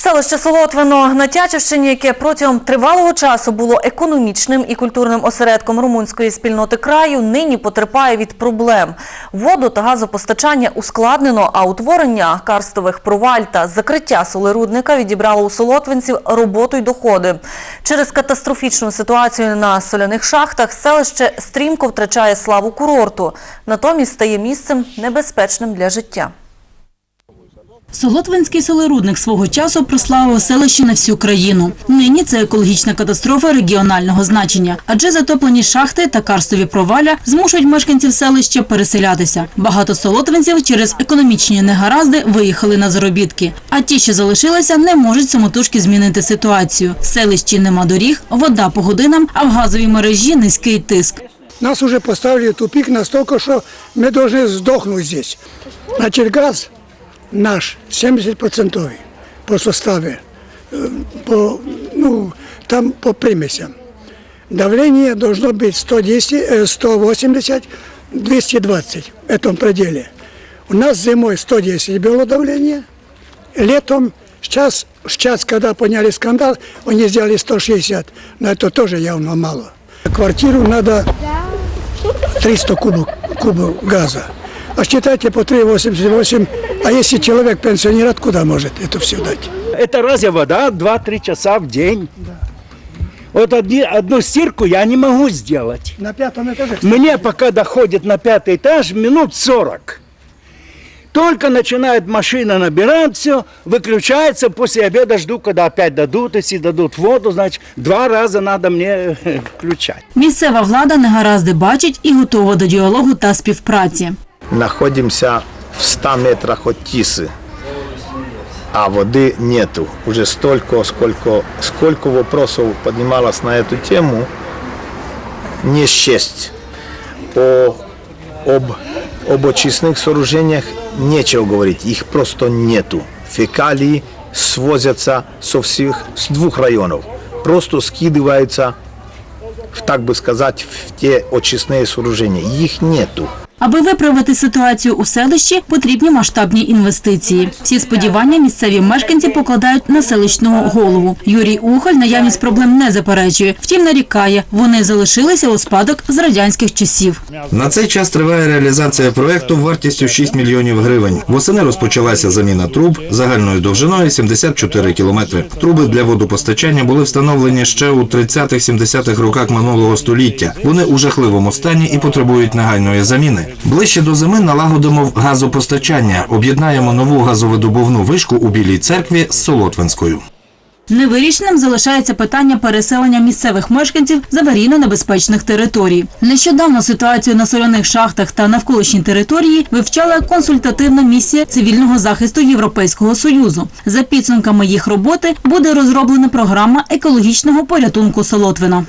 Селище Солотвино на Тячівщині, яке протягом тривалого часу було економічним і культурним осередком румунської спільноти краю, нині потерпає від проблем. Воду та газопостачання ускладнено, а утворення карстових проваль та закриття солерудника відібрало у солотвинців роботу й доходи. Через катастрофічну ситуацію на соляних шахтах селище стрімко втрачає славу курорту, натомість стає місцем небезпечним для життя. Солотвинський солерудник свого часу прославив селище на всю країну. Нині це екологічна катастрофа регіонального значення, адже затоплені шахти та карстові проваля змушують мешканців селища переселятися. Багато солотвинців через економічні негаразди виїхали на заробітки. А ті, що залишилися, не можуть самотужки змінити ситуацію. В селищі нема доріг, вода по годинам, а в газовій мережі низький тиск. Нас уже поставили в тупик настолько, что мы должны сдохнуть здесь. Значит, газ наш 70% по составе, э, по, ну, там по примесям. Давление должно быть 110, э, 180, 220 в этом пределе. У нас зимой 110 было давление, летом, сейчас, сейчас, когда поняли скандал, они сделали 160, но это тоже явно мало. Квартиру надо 300 кубов, кубов газа. А считайте по 3,88. А если человек пенсионер, откуда может это все дать? Это разве вода 2-3 часа в день? Вот одни, одну стирку я не могу сделать. На пятом этаже. Мне пока доходит на пятый этаж минут 40. Только начинает машина набирать все, выключается, после обеда жду, когда опять дадут, если дадут воду, значит, два раза надо мне э, включать. Місцева влада негаразди бачить і готова до діалогу та співпраці. находимся В 100 метрах от Тисы, а воды нету. Уже столько, сколько, сколько вопросов поднималось на эту тему, не счесть. О, об, об очистных сооружениях нечего говорить, их просто нету. Фекалии свозятся со всех, с двух районов, просто скидываются, так бы сказать, в те очистные сооружения. Их нету. Аби виправити ситуацію у селищі, потрібні масштабні інвестиції. Всі сподівання місцеві мешканці покладають на селищного голову. Юрій Ухаль наявність проблем не заперечує. Втім, нарікає, вони залишилися у спадок з радянських часів. На цей час триває реалізація проекту вартістю 6 мільйонів гривень. Восени розпочалася заміна труб загальною довжиною 74 кілометри. Труби для водопостачання були встановлені ще у 30-70-х роках минулого століття. Вони у жахливому стані і потребують негайної заміни. Ближче до зими налагодимо газопостачання. Об'єднаємо нову газовидобувну вишку у Білій церкві з Солотвинською. Невирішеним залишається питання переселення місцевих мешканців з аварійно небезпечних територій. Нещодавно ситуацію на соляних шахтах та навколишній території вивчала консультативна місія цивільного захисту Європейського союзу. За підсумками їх роботи буде розроблена програма екологічного порятунку Солотвина.